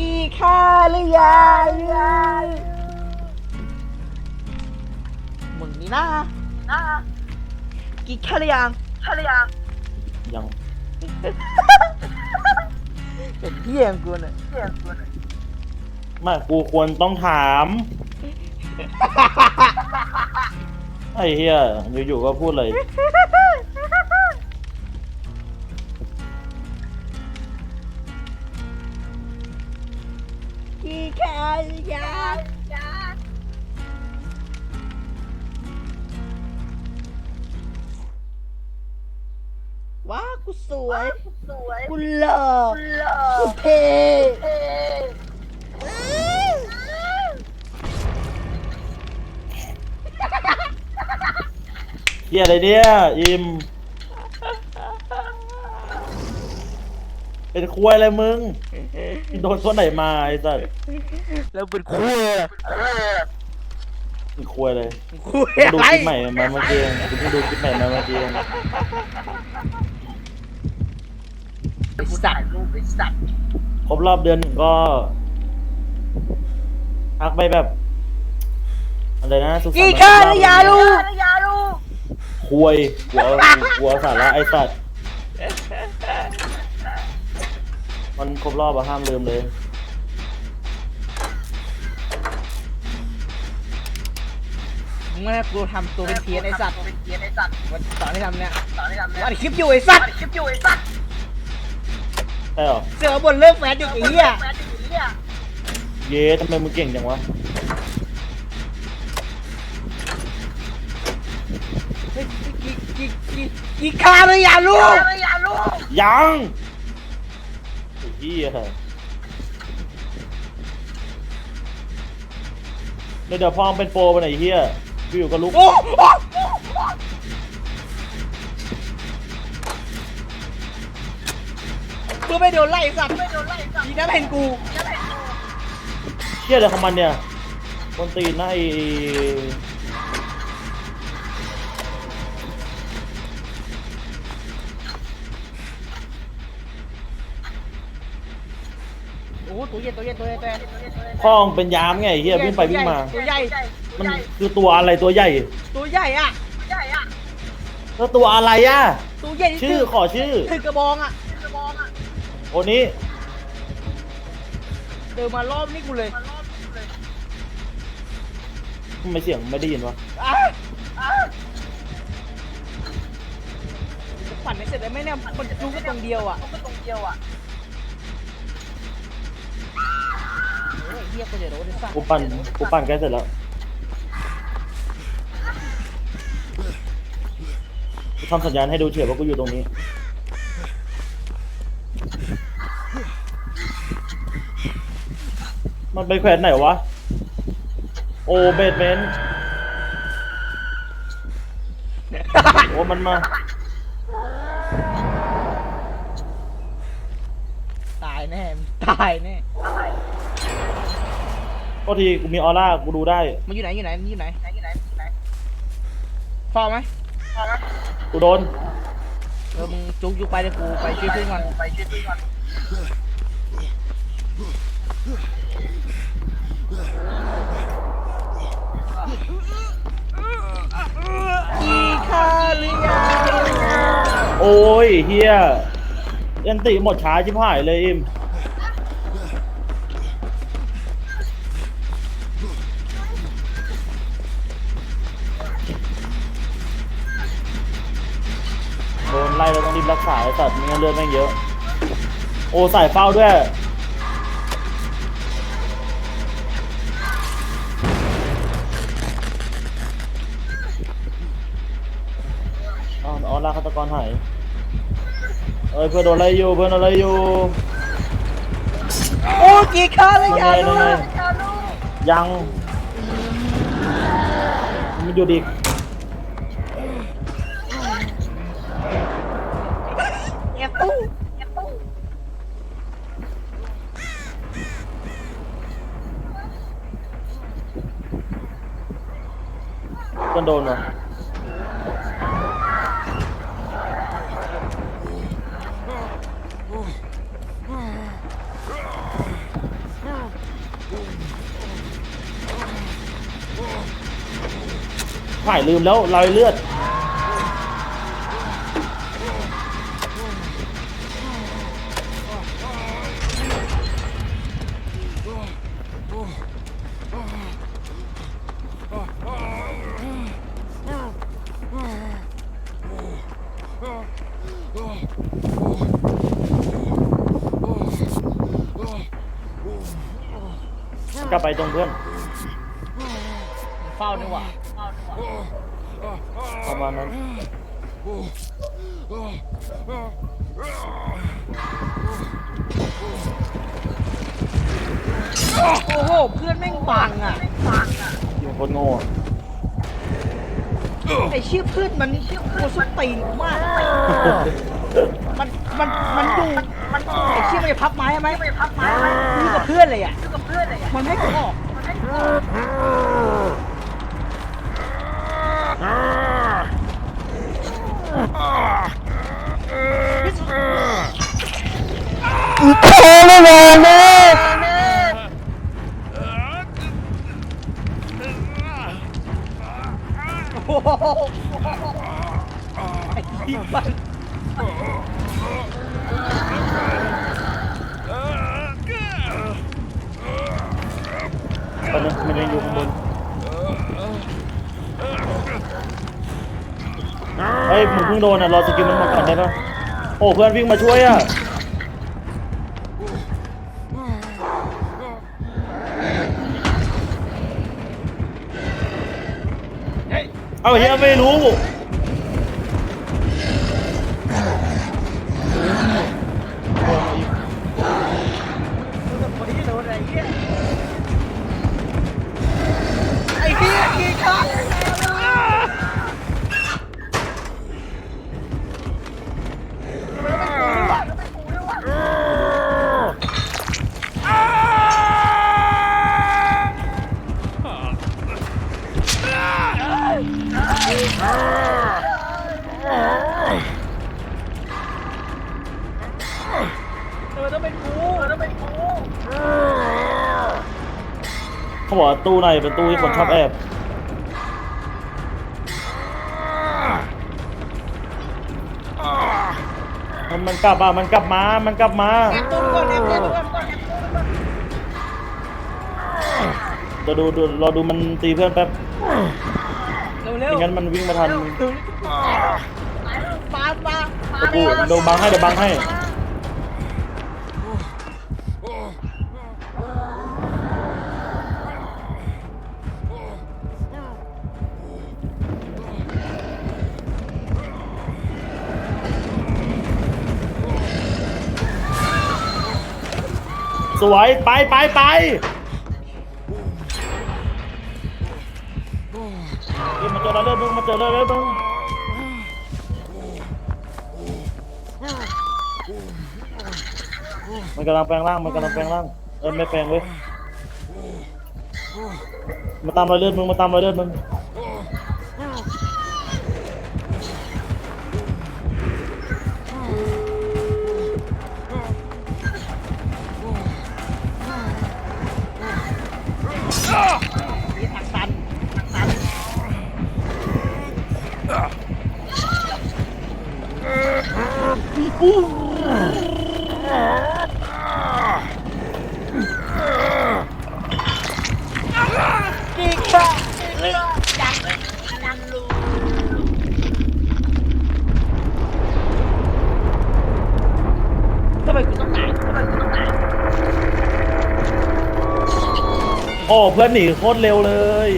กี่ข้าหรือยังมึงนี่นะนะกี่ข้าหรือยังข้าหรือยังยังเป็นเที่ยงกูน่ะไม่กูควรต้องถามไอ้เฮียอยู่ๆก็พูดเลย กี่ข้าหรือยังว้ากูสวยกูหล่อกูเท่เฮียอะไรเนี่ย อิม เป็นควยอะไรมึงโดนคนไหนมาไอ้สัสแล้วเป็นคุยอะเป็นควยเลย คุยกูอะดูไรคลิปใหม่มาเมื่อกี้กูเพิ่งดูคลิปใหม่มาเมื่อกี้สัตว์สัตว์ครบรอบเดือนหนึ่งก็พักไปแบบอะไรนะสุขสันต์กี่วันข้าคหรบรือยังลูก ควยหัวหัวสาระไอ้สัตว์ มันครบรอบอะห้ามลืมเลย มึงไม่ให้กูทำตัวเป็นเพี้ยนไอ้สัตว์วันสอนให้ทำเนี่ยวันคลิปอยู่ไอ้สัตว์ใช่เหรอ เสือบนเลิกแฟนดิไอ้เหี้ยเย้ทำไมมึงเก่งจังวะเฮ้ยกี่กี่กี่กี่ข้าหรือยังลูกยังไอ้เหี้ ยเดี๋ยวเดี๋ยวพอมเป็นโปรไปไหนไอ้เหี้ยอยู่ๆก็ลุกโอ้โอ้เพื่อไม่โดนไล่ไอ้สัตว์ดีนะเห็นกูเชี่ยอะไรของมันเนี่ยคนตีนนะไอ้ ตัวเย็นตัวเย็นตัวเย็นตัวเย็นพ่อมึงเป็นยามไงไอ้เหี้ยวิ่งไปวิ่งมา ตัวใหญ่มันคือตัวอะไรตัวใหญ่ตัวใหญ่อะแล้วตัวอะไรอะ ตัวใหญ่ที่ชื่อถืขอชื่อถือกระบองอะโอนี้เดินมารอบนี่กูเลยทำไมเสียงไม่ได้ยินวะอะปั่นไม่เสร็จเลยไหมเนี่ยมันรู้แค่ตรงเดียวอะ โอ้ยเฮียกูจะโดนไอ้สัตว์กูปั่นกูปั่นใกล้เสร็จแล้วกูทำสัญญาณให้ดูเฉยว่ากูอยู่ตรงนี้ มันไปแขวนไหนวะ โอเบดเมนต์โอ้มันมา ตายแน่มึงตายแน่ ก็ทีกูมีออร่ากูดูได้ มันอยู่ไหนอยู่ไหนมันอยู่ไหนพอไหมกูโดนเออมึงจุกจุกไปเดี๋ยวกูไปช่วยเพื่อนก่อนอีคาเรียโอ้ยเฮียเอ็นติหมดช้าชิบหายเลยอิม โดนไล่แล้วต้องรีบรักษาไอ้สัตว์ไม่งั้นเลือดแม่งเยอะ โอ้ใส่เฝ้าด้วย อ๋ออ๋อลากฆาตกรหายเอ้ยเพื่อนโดนอะไรอยู่เพื่อนโดนอะไรอยู่ โอ้กี่คาเรียนั่นไงนั่นไงยังมันอยู่ดี ตู้ก็โดนนะถ่ายลืมแล้วรอยเลือด กลับไปตรงเพื่อนเฝ้านี่หว่าประมาณนั้นโอ้โห เพื่อนแม่งบังอะอยู่คนโง่อะไอ้เชี่ยเพื่อนมันเชี่ยโคตรสุดตีนกูมาก มันมันมันดูมันไอ้เชี่ยมันจะพับไม้ใช่ไหมพับไม้นี่กับเพื่อนเลยอะกับเพื่อนเลยอะมันไม่ให้กูออกมันให้กูออกโเฮ้ยมึงเพิ่งโดนอะรอสกิลมันหมดก่อนได้ปะโอ้เพื่อนวิ่งมาช่วยอะเอาเฮียไม่รู้ไรเงี้ยไอ้เหี้ยกี่ครั้ง ต้องเป็นกูต้องเป็นกูเขาบอกว่าตู้ในเป็นตู้ที่คนชอบแอบมันมันกลับมามันกลับมา มันกลับมา แอบตัวก่อนแอบตัวก่อนแอบตัวก่อนจะดูดูรอดูมันตีเพื่อนแป๊บเร็วเร็วไม่งั้นมันวิ่งมาทันปาปาปาเดี๋ยวกูเดี๋ยวบังให้เดี๋ยวบังให้ สวยไปไปไปเฮ้ยมาเจอแล้วเลือดมึงมาเจอแล้วเลือดมึงมันกำลังแปลงร่างมันกำลังแปลงร่างเออไม่แปลงเว้ยมาตามรอยเลือดมึงมาตามรอยเลือดมึง โอ้เพื่อนหนีโคตรเร็วเลย